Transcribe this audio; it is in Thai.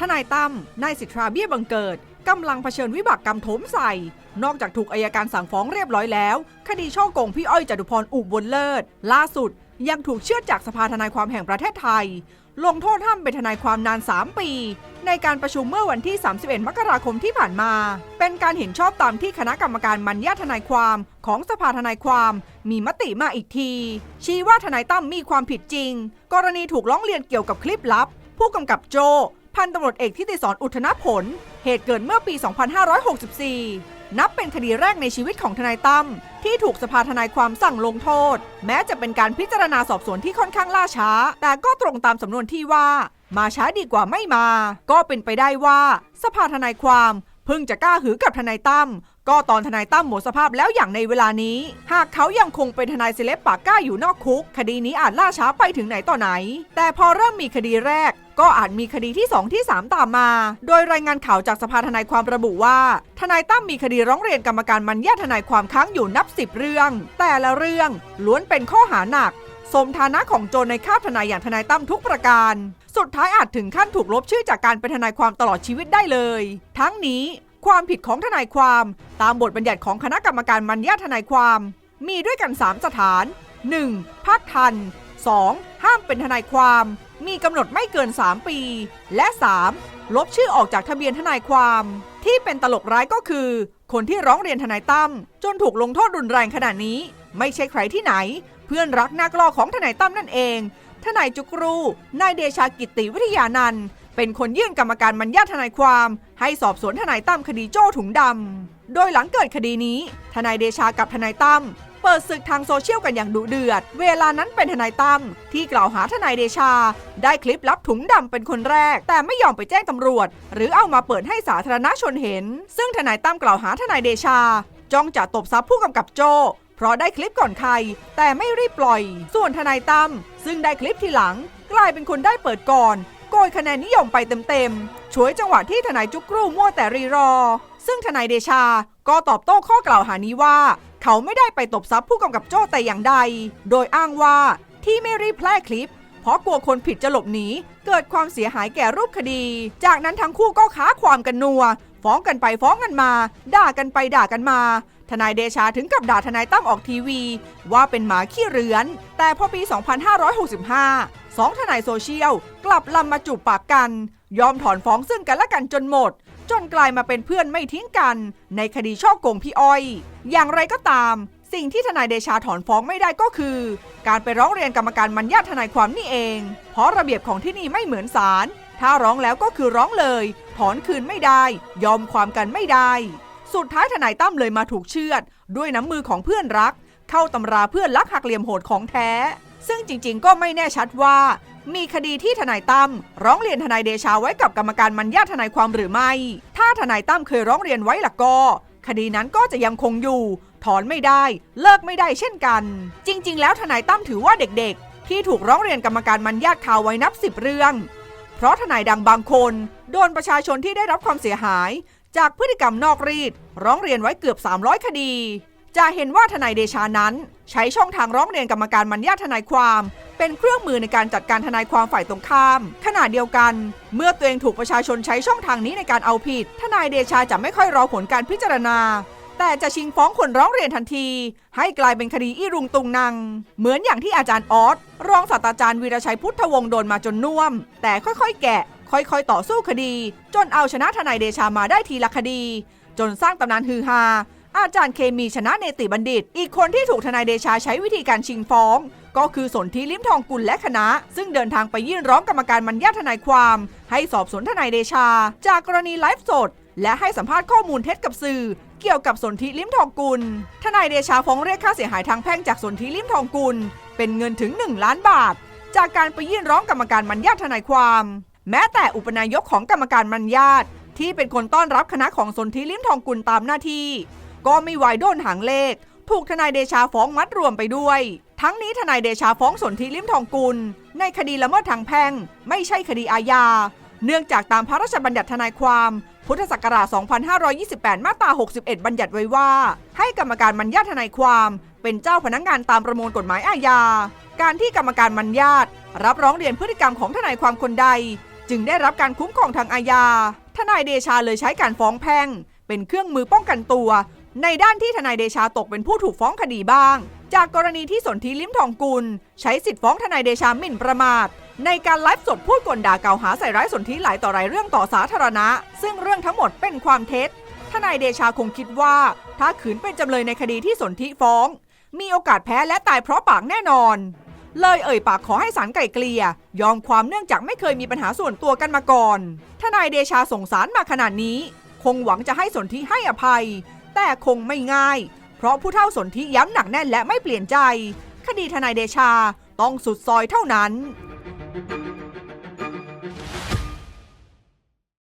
ทนายตั้มนายสิทธาเบี้ยบังเกิดกำลังเผชิญวิบากกรรมโถมใส่ นอกจากถูกอายการสั่งฟ้องเรียบร้อยแล้ว คดีช่อโกงพี่อ้อยจตุพรอุบลเลิศ ล่าสุด ยังถูกเชื่อจากสภาทนายความแห่งประเทศไทย ลงโทษห้ามเป็นทนายความนาน 3 ปี ในการประชุมเมื่อวันที่ 31 มกราคมที่ผ่านมา เป็นการเห็นชอบตามที่คณะกรรมการมัญญาทนายความของสภาทนายความ มีมติมาอีกที ชี้ว่าทนายตั้มมีความผิดจริง กรณีถูกร้องเรียนเกี่ยวกับคลิปลับ ผู้กำกับโจ พันตำรวจเอกทิติสอนอุทธนผล เหตุเกิดเมื่อปี 2564 นับเป็นคดีแรกในชีวิตของทนายตั้มที่ถูกสภาทนายความสั่งลงโทษ แม้จะเป็นการพิจารณาสอบสวนที่ค่อนข้างล่าช้า แต่ก็ตรงตามสำนวนที่ว่า มาช้าดีกว่าไม่มา ก็เป็นไปได้ว่า สภาทนายความเพิ่งจะกล้าหือกับทนายตั้ม ก็ตอนทนายตั้มหมดสภาพแล้วอย่างในเวลานี้ หากเขายังคงเป็นทนายเซเลบปากก้าอยู่นอกคุก คดีนี้อาจล่าช้าไปถึงไหนต่อไหน แต่พอเริ่มมีคดีแรกก็อาจมีคดีที่ 2 ที่ 3 ตามมา โดยรายงานข่าวจากสภาทนายความระบุว่า ทนายตั้มมีคดีร้องเรียนกรรมการมันญาทนายความค้างอยู่นับสิบเรื่อง แต่ละเรื่องล้วนเป็นข้อหาหนัก สมฐานะของโจรในคาบทนายอย่างทนายตั้มทุกประการ สุดท้ายอาจถึงขั้นถูกลบชื่อจากการเป็นทนายความตลอดชีวิตได้เลย ทั้งนี้ ความผิดของทนายความ ตามบทบัญญัติของคณะกรรมการมัญญาทนายความ มีด้วยกัน 3 สถาน 1. ภาคทัน 2. ห้ามเป็นทนายความ มีกำหนดไม่เกิน 3 ปี และ 3. ลบชื่อออกจากทะเบียนทนายความ ที่เป็นตลกร้ายก็คือ คนที่ร้องเรียนทนายตั้มจนถูกลงโทษรุนแรงขนาดนี้ ไม่ใช่ใครที่ไหน เพื่อนรักนักล่อของทนายตั้มนั่นเองทนายจุกรู นายเดชากิติวิทยานันท์ เป็นคนยื่นกรรมการมัญญาทนายความ ให้สอบสวนทนายตั้มคดีโจ้ถุงดำ โดยหลังเกิดคดีนี้ ทนายเดชากับทนายตั้มเปิดศึกทางโซเชียลกันอย่างดุเดือด เวลานั้นเป็นทนายตั้มที่กล่าวหาทนายเดชา ได้คลิปลับถุงดำเป็นคนแรก แต่ไม่ยอมไปแจ้งตำรวจ หรือเอามาเปิดให้สาธารณชนเห็น ซึ่งทนายตั้มกล่าวหาทนายเดชา จ้องจะตบซับผู้กำกับโจเพราะได้คลิปก่อนใคร แต่ไม่รีบปล่อย ส่วนทนายตั้มซึ่งได้คลิปทีหลัง กลายเป็นคนได้เปิดก่อน โกยคะแนนนิยมไปเต็มๆ ช่วยจังหวะที่ทนายจุกรูมั่วแต่รีรอ ซึ่งทนายเดชาก็ตอบโต้ข้อกล่าวหานี้ว่า เขาไม่ได้ไปตบซับผู้กำกับโจ้แต่อย่างใด โดยอ้างว่าที่ไม่รีบแพร่คลิป เพราะกลัวคนผิดจะหลบหนีเกิดความเสียหายแก่รูปคดี จากนั้นทั้งคู่ก็ค้าความกันนัว ฟ้องกันไปฟ้องกันมา ด่ากันไปด่ากันมาทนายเดชาถึงกับด่าทนายตั้มออกทีวี ว่าเป็นหมาขี้เรือน แต่พอปี 2565 สองทนายโซเชียล กลับลำมาจูบปากกัน ยอมถอนฟ้องซึ่งกันและกันจนหมด จนกลายมาเป็นเพื่อนไม่ทิ้งกัน ในคดีช่อโกงพี่อ้อย อย่างไรก็ตาม สิ่งที่ทนายเดชาถอนฟ้องไม่ได้ก็คือ การไปร้องเรียนกรรมการมัญญาทนายความนี่เอง เพราะระเบียบของที่นี่ไม่เหมือนศาลถ้าร้องแล้วก็คือร้องเลย ถอนคืนไม่ได้ ยอมความกันไม่ได้ สุดท้ายทนายตั้มเลยมาถูกเชือด ด้วยน้ำมือของเพื่อนรัก เข้าตำราเพื่อนรักหักเหลี่ยมโหดของแท้ ซึ่งจริงๆ ก็ไม่แน่ชัดว่า มีคดีที่ทนายตั้มร้องเรียนทนายเดชาไว้กับกรรมการมัญญาทนายความหรือไม่ ถ้าทนายตั้มเคยร้องเรียนไว้ล่ะก็ คดีนั้นก็จะยังคงอยู่ ถอนไม่ได้ เลิกไม่ได้เช่นกัน จริง ๆ แล้วทนายตั้มถือว่าเด็กๆ ที่ถูกร้องเรียนกรรมการมัญญาทข่าวไว้นับสิบเรื่อง เพราะทนายดังบางคนโดนประชาชนที่ได้รับความเสียหาย จากพฤติกรรมนอกรีด ร้องเรียนไว้เกือบ 300 คดี จะเห็นว่าทนายเดชานั้น ใช้ช่องทางร้องเรียนกรรมการมัญญาทนายความ เป็นเครื่องมือในการจัดการทนายความฝ่ายตรงข้าม ขณะเดียวกัน เมื่อตัวเองถูกประชาชนใช้ช่องทางนี้ในการเอาผิด ทนายเดชาจะไม่ค่อยรอผลการพิจารณา แต่จะชิงฟ้องคนร้องเรียนทันที ให้กลายเป็นคดีอี้รุงตุงนางเหมือนอย่างที่อาจารย์ออสรองศาสตราจารย์วีรชัยพุทธวงศ์โดนมาจนน่วม แต่ค่อยๆ แกะ ค่อยๆ ต่อสู้คดี จนเอาชนะทนายเดชามาได้ทีละคดี จนสร้างตำนานฮือฮา อาจารย์เคมีชนะเนติบัณฑิต อีกคนที่ถูกทนายเดชาใช้วิธีการชิงฟ้อง ก็คือสนธิลิ้มทองกุลและคณะ ซึ่งเดินทางไปยื่นร้องกรรมการมัญญาทนายความ ให้สอบสวนทนายเดชา จากกรณีไลฟ์สด และให้สัมภาษณ์ข้อมูลเท็จกับสื่อ เกี่ยวกับสนธิลิ้มทองกุล ทนายเดชาฟ้องเรียกค่าเสียหายทางแพ่งจากสนธิลิ้มทองกุล เป็นเงินถึง 1 ล้านบาท จากการไปยื่นร้องกรรมการมัญญาทนายความ แม้แต่อุปนายกของกรรมการมัญญาตที่เป็นคนต้อนรับคณะของสนธิลิ้มทองกุลตามหน้าที่ ก็ไม่ไหวโดนหางเลข ถูกทนายเดชาฟ้องมัดรวมไปด้วย ทั้งนี้ทนายเดชาฟ้องสนธิลิมทองกุล ในคดีละเมิดทางแพ่ง ไม่ใช่คดีอาญา เนื่องจากตามพระราชบัญญัติทนายความ พุทธศักราช 2528 มาตรา 61 บัญญัติไว้ว่า ให้กรรมการมัญญาทนายความ เป็นเจ้าพนักงานตามประมวลกฎหมายอาญา การที่กรรมการมัญญาตรับร้องเรียนพฤติกรรมของทนายความคนใด จึงได้รับการคุ้มครองทางอาญา ทนายเดชาเลยใช้การฟ้องแพ่ง เป็นเครื่องมือป้องกันตัว ในด้านที่ทนายเดชาตกเป็นผู้ถูกฟ้องคดีบ้าง จากกรณีที่สนธิลิ้มทองกุล ใช้สิทธิ์ฟ้องทนายเดชาหมิ่นประมาท ในการไลฟ์สดพูดกลด่ากล่าวหาใส่ร้ายสนธิหลายต่อหลายเรื่องต่อสาธารณะ ซึ่งเรื่องทั้งหมดเป็นความเท็จ ทนายเดชาคงคิดว่า ถ้าขืนเป็นจำเลยในคดีที่สนธิฟ้อง มีโอกาสแพ้และตายเพราะปากแน่นอน เลยเอ่ยปากขอให้ศาลไกล่เกลี่ยยอมความเนื่องจากไม่เคยมีปัญหาส่วนตัวกันมาก่อน ทนายเดชาส่งสารมาขนาดนี้ คงหวังจะให้สนธิให้อภัย แต่คงไม่ง่าย เพราะผู้เท่าสนธิย้ำหนักแน่นและไม่เปลี่ยนใจ คดีทนายเดชาต้องสุดซอยเท่านั้น